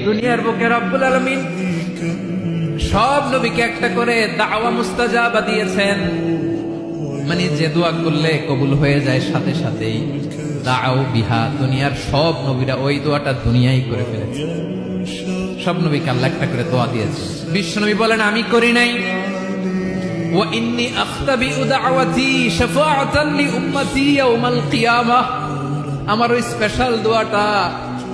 দুনিয়ার বুকে রব্বুল আলমিন সব নবীকে একটা করে দাওয়া মুস্তাজাবা দিয়েছেন মানে যে দোয়া করলে কবুল হয়ে যায় সাথে সাথেই দাও বিহা দুনিয়ার সব নবীরা ওই দোয়াটা দুনিয়াই করে ফেলেছে সব নবীকে আল্লাহ একটা করে দোয়া দিয়েছে বিশ্ব নবী বলেন আমি করি নাই وإني أختبئ دعوتي شفاعة لأمتي يوم القيامة আমার ওই স্পেশাল দোয়াটা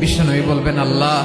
বিশ্বনবী বলবেন আল্লাহ